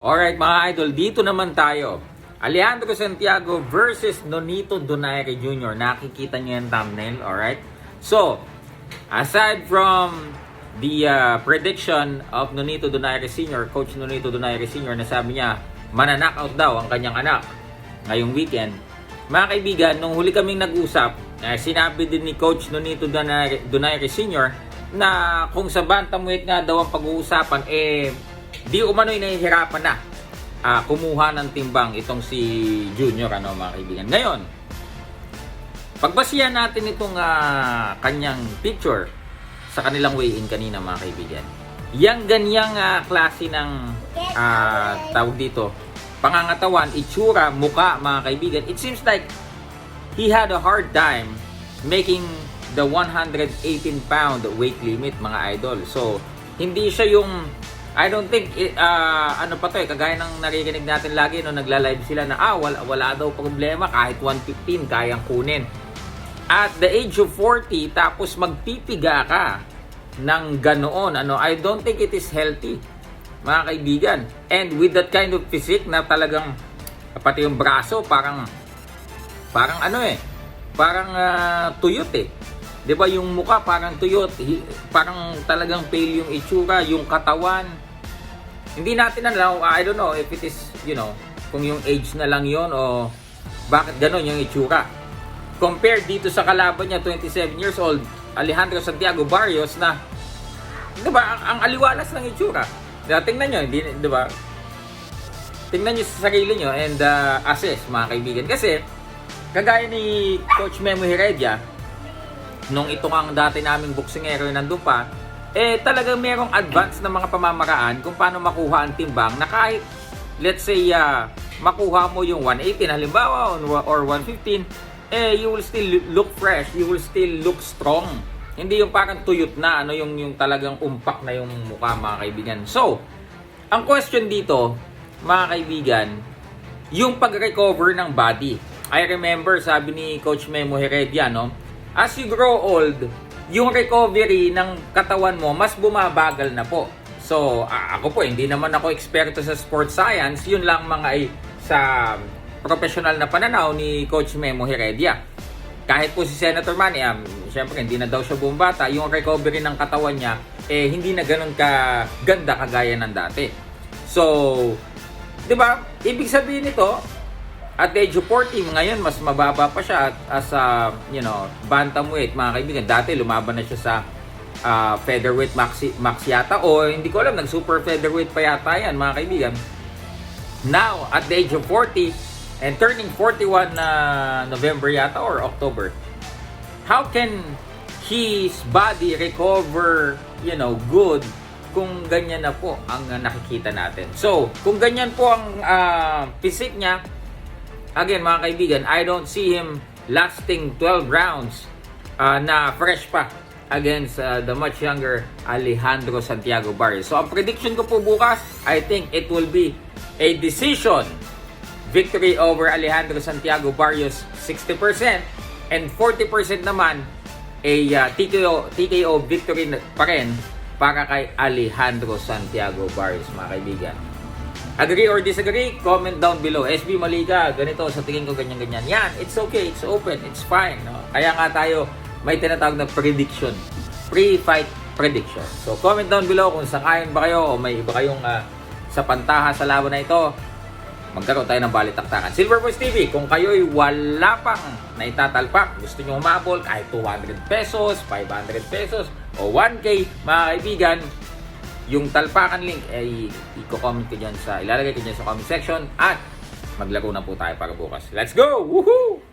Alright mga idol, dito naman tayo. Alejandro Santiago versus Nonito Donaire Jr. Nakikita niyo yung thumbnail, alright? So, aside from the uh, prediction of Nonito Donaire Sr., Coach Nonito Donaire Sr. na sabi niya, mananakaut daw ang kanyang anak ngayong weekend. Mga kaibigan, nung huli kaming nag-usap, eh, sinabi din ni Coach Nonito Donaire, Donaire Sr. na kung sa bantamweight nga daw ang pag-uusapan, eh, di umano'y nahihirapan na ah, kumuha ng timbang itong si Junior, ano mga kaibigan. Ngayon, pagbasihan natin itong ah, kanyang picture sa kanilang weigh-in kanina mga kaibigan. Yang ganyang ah, klase ng ah, tawag dito, pangangatawan, itsura, muka mga kaibigan. It seems like he had a hard time making the 118 pound weight limit mga idol. So, hindi siya yung I don't think ah, ano pa to eh kagaya ng naririnig natin lagi no nagla-live sila na ah wala, wala daw problema kahit 115 kayang kunin. At the age of 40 tapos magpipiga ka ng ganoon ano I don't think it is healthy mga kaibigan. And with that kind of physique na talagang pati yung braso parang parang ano eh, parang ah, tuyot eh. 'Di ba yung mukha parang tuyot, parang talagang pale yung itsura, yung katawan. Hindi natin alam, I don't know if it is, you know, kung yung age na lang yon o bakit ganon yung itsura. Compared dito sa kalaban niya, 27 years old, Alejandro Santiago Barrios na 'di ba, ang, ang aliwalas ng itsura. Diba, tingnan niyo, hindi 'di ba? Tingnan niyo sa sarili niyo and uh, assess mga kaibigan kasi kagaya ni Coach Memo Heredia, nung ito ang dati naming boksingero na nandun pa, eh talagang merong advance na mga pamamaraan kung paano makuha ang timbang na kahit let's say ah, makuha mo yung 118 halimbawa or 115 eh you will still look fresh you will still look strong hindi yung parang tuyot na ano yung yung talagang umpak na yung mukha mga kaibigan so ang question dito mga kaibigan yung pag-recover ng body. I remember, sabi ni Coach Memo Heredia, no? As you grow old, yung recovery ng katawan mo, mas bumabagal na po. So, ako po, hindi naman ako eksperto sa sports science. Yun lang mga ay sa professional na pananaw ni Coach Memo Heredia. Kahit po si Senator Manny, um, syempre hindi na daw siya bumbata, yung recovery ng katawan niya, eh hindi na ganun ka ganda kagaya ng dati. So, 'di ba? Ibig sabihin nito, at age of 40, ngayon mas mababa pa siya at as a, you know, bantamweight, mga kaibigan. Dati lumaban na siya sa ah, featherweight max, max yata o hindi ko alam, nag super featherweight pa yata yan, mga kaibigan. Now, at the age of 40 and turning 41 na November yata or October, how can his body recover, you know, good kung ganyan na po ang uh, nakikita natin. So, kung ganyan po ang uh, physique niya, again mga kaibigan, I don't see him lasting 12 rounds uh, na fresh pa against uh, the much younger Alejandro Santiago Barrios. So, ang prediction ko po bukas, I think it will be a decision victory over Alejandro Santiago Barrios 60% and 40% naman a uh, TKO, TKO victory pa rin para kay Alejandro Santiago Barrios mga kaibigan. Agree or disagree? Comment down below. SB Malika, ganito, sa tingin ko ganyan-ganyan. Yan, it's okay, it's open, it's fine. No? Kaya nga tayo may tinatawag na prediction. Pre-fight prediction. So comment down below kung sangayon ba kayo o may iba kayong ah, sa pantaha sa laban na ito magkaroon tayo ng balitaktakan. Silver Boys TV, kung kayo'y wala pang naitatalpak, gusto nyo humabol kahit 200 pesos, 500 pesos, o 1K, mga kaibigan, yung talpakan link ay i-comment ko dyan sa, ilalagay ko dyan sa comment section at maglaro na po tayo para bukas. Let's go! Woohoo!